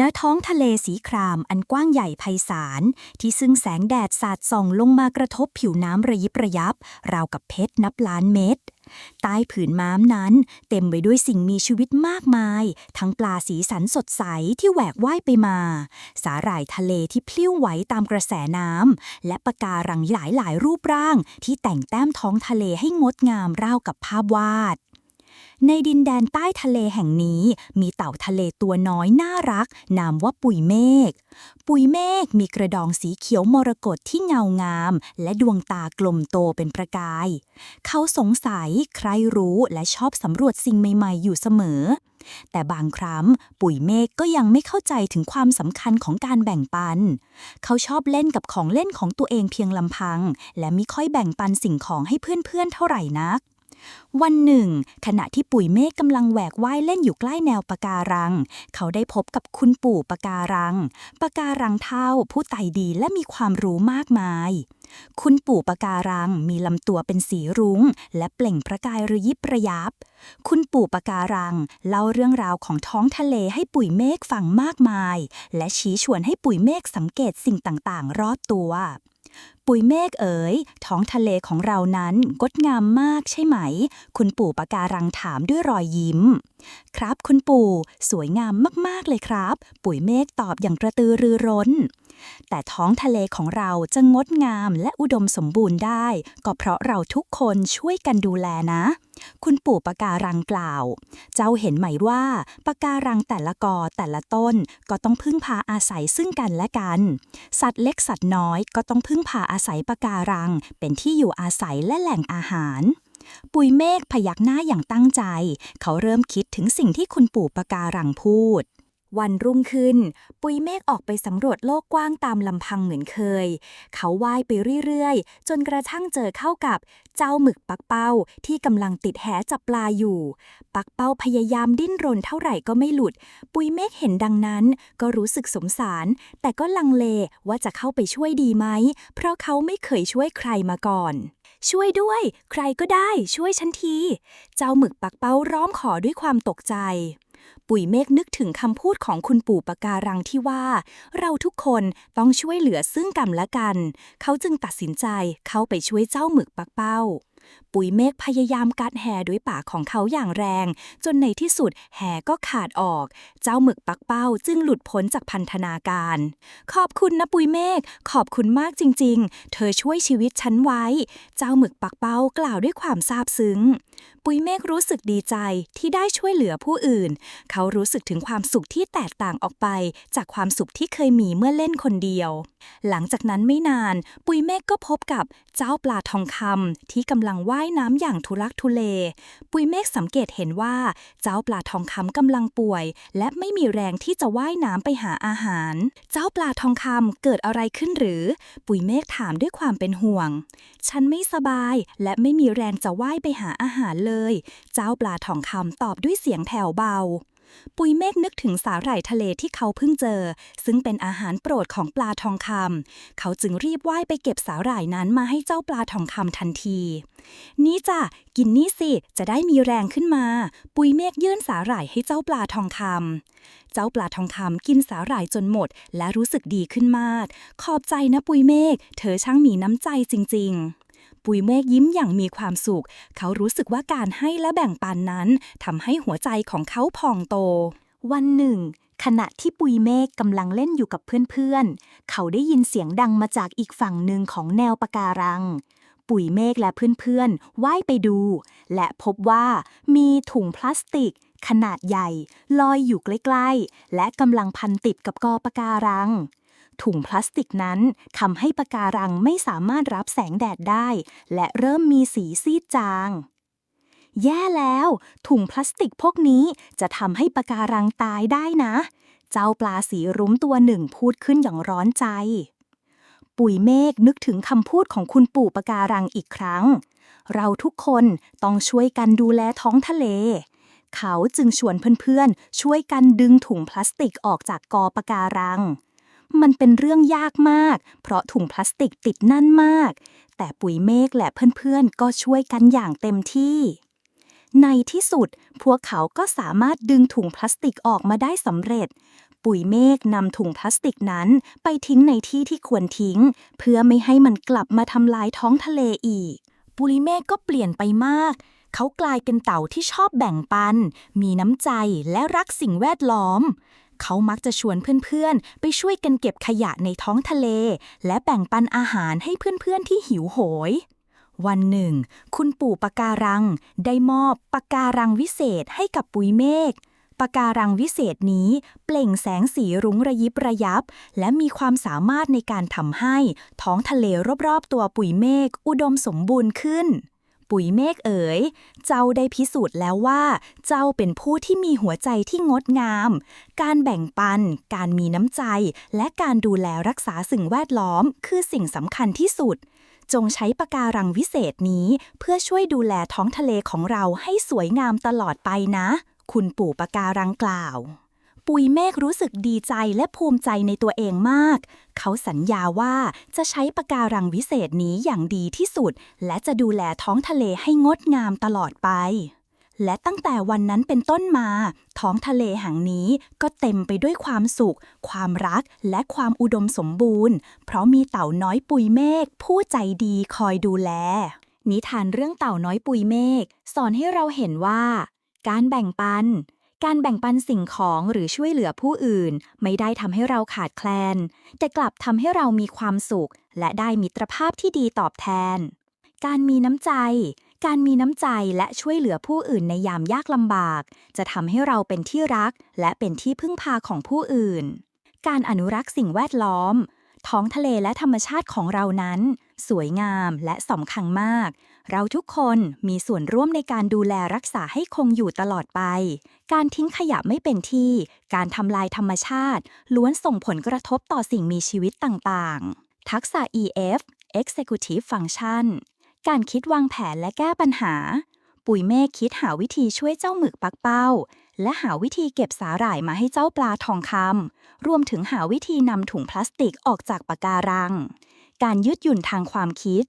ณท้องทะเลสีครามอันกว้างใหญ่ไพศาล ที่ซึ่งแสงแดดสาดส่องลงมากระทบผิวน้ำระยิบระยับ ราวกับเพชรนับล้านเม็ดใต้ผืนม้ามนั้น เต็มไปด้วยสิ่งมีชีวิตมากมาย ทั้งปลาสีสันสดใสที่แหวกว่ายไปมา สาหร่ายทะเลที่พลิ้วไหวตามกระแสน้ำและปะการังหลายหลายรูปร่าง ที่แต่งแต้มท้องทะเลให้งดงามราวกับภาพวาด ในดินแดนใต้ทะเลแห่งนี้ มีเต่าทะเลตัวน้อยน่ารัก นามว่าปุยเมฆ ปุยเมฆมีกระดองสีเขียวมรกตที่เงางาม และดวงตากลมโตเป็นประกาย เขาสงสัยใครรู้และชอบสำรวจสิ่งใหม่ๆ อยู่เสมอ แต่บางครั้งปุ๋ยเมฆก็ยังไม่เข้าใจถึงความสำคัญของการแบ่งปัน เขาชอบเล่นกับของเล่นของตัวเองเพียงลำพัง และไม่ค่อยแบ่งปันสิ่งของให้เพื่อนๆเท่าไหร่นัก วันหนึ่ง ขณะที่ปุ๋ยเมฆกำลังแหวกว่ายเล่นอยู่ใกล้แนวปะการัง เขาได้พบกับคุณปู่ปะการังปะการังเท่าผู้ไตดีและมีความรู้มากมาย คุณปู่ปะการังมีลำตัวเป็นสีรุง้ง และเปล่งประกายระยิบระยับ คุณปู่ปะการังเล่าเรื่องราวของท้องทะเลให้ปุ๋ยเมฆฟังมากมาย และชี้ชวนให้ปุ๋ยเมฆสังเกตสิ่งต่างๆ รอบตัวปุ๋ยเมฆเอ๋ย ท้องทะเลของเรานั้นงดงามมากใช่ไหม คุณปู่ปะการังถามด้วยรอยยิ้ม ครับคุณปู่ สวยงามมาก ๆ เลยครับ ปุ๋ยเมฆตอบอย่างกระตือรือร้น แต่ท้องทะเลของเราจะงดงามและอุดมสมบูรณ์ได้ ก็เพราะเราทุกคนช่วยกันดูแลนะ คุณปู่ปะการังกล่าว เจ้าเห็นไหมว่าปะการังแต่ละกอแต่ละต้นก็ต้องพึ่งพาอาศัยซึ่งกันและกัน สัตว์เล็กสัตว์น้อยก็ต้องพึ่งพาอาศัยปะการัง เป็นที่อยู่อาศัยและแหล่งอาหาร ปุยเมฆพยักหน้าอย่างตั้งใจ เขาเริ่มคิดถึงสิ่งที่คุณปู่ปะการังพูด วันรุ่งขึ้น ปุยเมฆออกไปสำรวจโลกกว้างตามลำพังเหมือนเคย เขาว่ายไปเรื่อยๆ จนกระทั่งเจอเข้ากับเจ้าหมึกปักเป้าที่กำลังติดแหจับปลาอยู่ ปักเป้าพยายามดิ้นรนเท่าไหร่ก็ไม่หลุด ปุยเมฆเห็นดังนั้นก็รู้สึกสงสาร แต่ก็ลังเลว่าจะเข้าไปช่วยดีไหม เพราะเขาไม่เคยช่วยใครมาก่อนช่วยด้วย ใครก็ได้ช่วยฉันที เจ้าหมึกปักเป้าร้องขอด้วยความตกใจ ปุ๋ยเมฆนึกถึงคำพูดของคุณปู่ปะการังที่ว่า เราทุกคนต้องช่วยเหลือซึ่งกันและกัน เขาจึงตัดสินใจเข้าไปช่วยเจ้าหมึกปักเป้า ปุ๋ยเมฆพยายามกัดแห่ด้วยปากของเขาอย่างแรง จนในที่สุดแห่ก็ขาดออก เจ้าหมึกปักเป้าจึงหลุดพ้นจากพันธนาการ ขอบคุณนะปุยเมฆขอบคุณมากจริง ๆ เธอช่วยชีวิตฉันไว้ เจ้าหมึกปักเป้ากล่าวด้วยความซาบซึ้ง ปุยเมฆรู้สึกดีใจที่ได้ช่วยเหลือผู้อื่น เขารู้สึกถึงความสุขที่แตกต่างออกไป จากความสุขที่เคยมีเมื่อเล่นคนเดียว หลังจากนั้นไม่นาน ปุยเมฆก็พบกับเจ้าปลาทองคำที่กำลังว่ายน้ำอย่างทุลักทุเล ปุยเมฆสังเกตเห็นว่าเจ้าปลาทองคำกำลังป่วย และไม่มีแรงที่จะว่ายน้ำไปหาอาหาร เจ้าปลาทองคำเกิดอะไรขึ้นหรือ ปุยเมฆถามด้วยความเป็นห่วง ฉันไม่สบายและไม่มีแรงจะว่ายไปหาอาหารเลย เจ้าปลาทองคำตอบด้วยเสียงแผ่วเบา ปุยเมฆนึกถึงสาหร่ายทะเลที่เขาเพิ่งเจอ ซึ่งเป็นอาหารโปรดของปลาทองคำเขาจึงรีบว่ายไปเก็บสาหร่ายนั้นมาให้เจ้าปลาทองคำทันที นี่จ้ะกินนี่สิจะได้มีแรงขึ้นมา ปุยเมฆยื่นสาหร่ายให้เจ้าปลาทองคำเจ้าปลาทองคำกินสาหร่ายจนหมด และรู้สึกดีขึ้นมาก ขอบใจนะปุยเมฆเธอช่างมีน้ำใจจริง ๆ ปุยเมฆยิ้มอย่างมีความสุข เขารู้สึกว่าการให้และแบ่งปันนั้นทำให้หัวใจของเขาพองโต วันหนึ่ง ขณะที่ปุยเมฆกำลังเล่นอยู่กับเพื่อนๆ เขาได้ยินเสียงดังมาจากอีกฝั่งหนึ่งของแนวปะการัง ปุ๋ยเมฆและเพื่อนๆว่ายไปดู และพบว่ามีถุงพลาสติก ขนาดใหญ่ ลอยอยู่ใกล้ๆ และกำลังพันติดกับกอปะการัง ถุงพลาสติกนั้นทำให้ปะการังไม่สามารถรับแสงแดดได้ และเริ่มมีสีซีดจาง แย่แล้ว ถุงพลาสติกพวกนี้จะทำให้ปะการังตายได้นะ เจ้าปลาสีรุ้มตัวหนึ่งพูดขึ้นอย่างร้อนใจ ปุ๋ยเมฆนึกถึงคำพูดของคุณปู่ปะการังอีกครั้ง เราทุกคนต้องช่วยกันดูแลท้องทะเลเขาจึงชวนเพื่อนๆ ช่วยกันดึงถุงพลาสติกออกจากกอปะการัง มันเป็นเรื่องยากมาก เพราะถุงพลาสติกติดแนั่นมาก แต่ปุ๋ยเมฆและเพื่อนๆ ก็ช่วยกันอย่างเต็มที่ ในที่สุด พวกเขาก็สามารถดึงถุงพลาสติกออกมาได้สำเร็จ ปุ๋ยเมฆนำถุงพลาสติกนั้นไปทิ้งในที่ที่ควรทิ้ง เพื่อไม่ให้มันกลับมาทำลายท้องทะเลอีก ปุยเมฆก็เปลี่ยนไปมาก เขากลายเป็นเต่าที่ชอบแบ่งปัน มีน้ำใจและรักสิ่งแวดล้อม เขามักจะชวนเพื่อนๆ ไปช่วยกันเก็บขยะในท้องทะเล และแบ่งปันอาหารให้เพื่อนๆที่หิวโหย วันหนึ่ง คุณปู่ปะการัง ได้มอบปะการังวิเศษให้กับปุยเมฆปะการังวิเศษนี้เปล่งแสงสีรุ้งระยิบระยับ และมีความสามารถในการทำให้ ท้องทะเลรอบๆ ตัวปุยเมฆอุดมสมบูรณ์ขึ้น ปุยเมฆเอ๋ย เจ้าได้พิสูจน์แล้วว่า เจ้าเป็นผู้ที่มีหัวใจที่งดงาม การแบ่งปัน การมีน้ำใจ และการดูแลรักษาสิ่งแวดล้อม คือสิ่งสำคัญที่สุด จงใช้ปะการังวิเศษนี้ เพื่อช่วยดูแลท้องทะเลของเราให้สวยงามตลอดไปนะ คุณปู่ปะการังกล่าว ปุยเมฆรู้สึกดีใจและภูมิใจในตัวเองมาก เขาสัญญาว่าจะใช้ปะการังวิเศษนี้อย่างดีที่สุด และจะดูแลท้องทะเลให้งดงามตลอดไป และตั้งแต่วันนั้นเป็นต้นมา ท้องทะเลแห่งนี้ก็เต็มไปด้วยความสุข ความรักและความอุดมสมบูรณ์ เพราะมีเต่าน้อยปุยเมฆผู้ใจดีคอยดูแล นิทานเรื่องเต่าน้อยปุยเมฆสอนให้เราเห็นว่า การแบ่งปัน การแบ่งปันสิ่งของหรือช่วยเหลือผู้อื่น ไม่ได้ทำให้เราขาดแคลน แต่กลับทำให้เรามีความสุข และได้มิตรภาพที่ดีตอบแทน การมีน้ำใจ การมีน้ำใจและช่วยเหลือผู้อื่นในยามยากลำบาก จะทำให้เราเป็นที่รัก และเป็นที่พึ่งพาของผู้อื่น การอนุรักษ์สิ่งแวดล้อม ท้องทะเลและธรรมชาติของเรานั้น สวยงามและสำคัญมาก เราทุกคนมีส่วนร่วมในการดูแลรักษาให้คงอยู่ตลอดไป การทิ้งขยะไม่เป็นที่ การทำลายธรรมชาติ ล้วนส่งผลกระทบต่อสิ่งมีชีวิตต่างๆ ทักษะ EF Executive Function การคิดวางแผนและแก้ปัญหา ปุ๋ยเมฆคิดหาวิธีช่วยเจ้าหมึกปักเป้า และหาวิธีเก็บสาหร่ายมาให้เจ้าปลาทองคำรวมถึงหาวิธีนำถุงพลาสติกออกจากปะการัง การยืดหยุ่นทางความคิด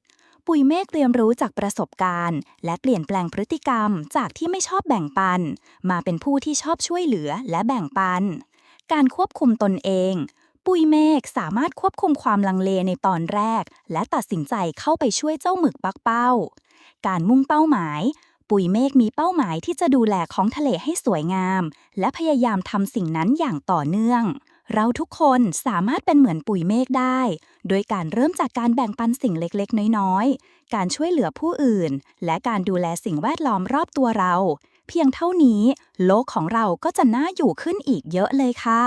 ปุยเมฆเรียนรู้จากประสบการณ์ และเปลี่ยนแปลงพฤติกรรมจากที่ไม่ชอบแบ่งปัน มาเป็นผู้ที่ชอบช่วยเหลือและแบ่งปัน การควบคุมตนเองปุยเมฆสามารถควบคุมความลังเลในตอนแรก และตัดสินใจเข้าไปช่วยเจ้าหมึกปักเป้า การมุ่งเป้าหมาย ปุยเมฆมีเป้าหมายที่จะดูแลของทะเลให้สวยงาม และพยายามทำสิ่งนั้นอย่างต่อเนื่อง เราทุกคนสามารถเป็นเหมือนปุยเมฆได้ โดยการเริ่มจากการแบ่งปันสิ่งเล็กๆ น้อยๆ การช่วยเหลือผู้อื่น และการดูแลสิ่งแวดล้อมรอบตัวเรา เพียงเท่านี้ โลกของเราก็จะน่าอยู่ขึ้นอีกเยอะเลยค่ะ